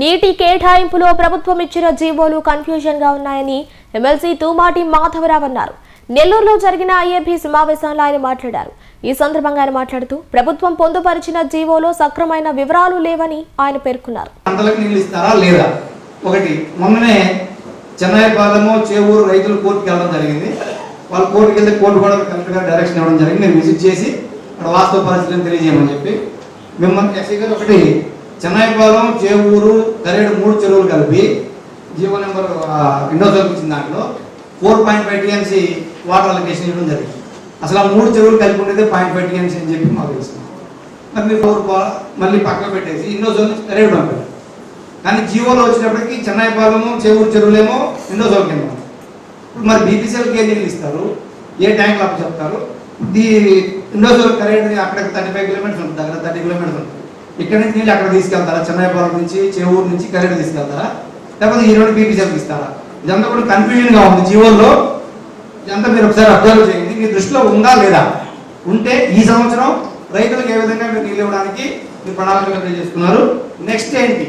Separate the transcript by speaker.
Speaker 1: నీటి కేటాయింపులో ప్రభుత్వం ఇచ్చిన జీవోలు కన్ఫ్యూజన్గా ఉన్నాయని ఎమ్మెల్సీ తూమాటి మాధవరావు అన్నారు. నెల్లూరులో జరిగిన ఐఏబీ సమావేశంలో ఆయన మాట్లాడారు. ఈ సందర్భంగా ఆయన మాట్లాడుతూ ప్రభుత్వం పొందుపరిచిన జీవోలో సక్రమైన వివరాలు లేవని ఆయన పేర్కొన్నారు.
Speaker 2: లేదా? ఒకటి మొన్ననే చెన్నై చెన్నైపాలెము చేవూరు రైతులు కోర్టుకి వెళ్ళడం జరిగింది. వాళ్ళు కోర్టుకి వెళ్తే కోర్టు కూడా కలెక్టర్ గారు డైరెక్షన్ ఇవ్వడం జరిగింది. నేను విజిట్ చేసి అక్కడ వాస్తవ పరిస్థితిని తెలియజేయమని చెప్పి మిమ్మల్ని ఎస్ఐ గారు ఒకటి చెన్నైపాలెం చేవూరు కరేడు మూడు చెరువులు కలిపి జీవో నెంబర్ విండో చూపించిన దాంట్లో. Four point five TMC water allocation ఇవ్వడం జరిగింది. అసలు ఆ మూడు చెరువులు కలిపి ఉండేది పాయింట్ ఫైవ్ టీఎంసీ అని చెప్పి మాకు తెలుసు. మరి ఫోర్ మళ్ళీ పక్కన పెట్టేసి ఇన్నో జోన్ కరేడు పంపారు. కానీ జీవోలో వచ్చినప్పటికి చెన్నైపాలెము చేవూరు చెరువులేమో ఇండో జోన్ కింద ఇప్పుడు మరి బీపీసీఎల్కి ఏ నీళ్ళు ఇస్తారు? ఏ ట్యాంక్ అప్పు చెప్తారు ఈ ఇండో జోన్ కరేడు అక్కడికి థర్టీ ఫైవ్ కిలోమీటర్స్ ఉంటుంది దగ్గర థర్టీ కిలోమీటర్స్ ఉంటుంది. ఇక్కడ నుంచి నీళ్ళు అక్కడ తీసుకెళ్తారా? చెన్నైపాలెం నుంచి చేవూరు నుంచి కరెంట్ తీసుకెళ్తారా? లేకపోతే ఈ రోడ్డు బీపీసీఎల్కి ఇస్తారా? ఇదంతా కూడా కన్ఫ్యూజన్గా ఉంది జీవోల్లో. ఇదంతా మీరు ఒకసారి అబ్జర్వ్ చేయండి. మీ దృష్టిలో ఉందా లేదా? ఉంటే ఈ సంవత్సరం రైతులకు ఏ విధంగా మీరు నీళ్ళు ఇవ్వడానికి మీరు ప్రణాళికలు చేసుకున్నారు? నెక్స్ట్ ఏంటి?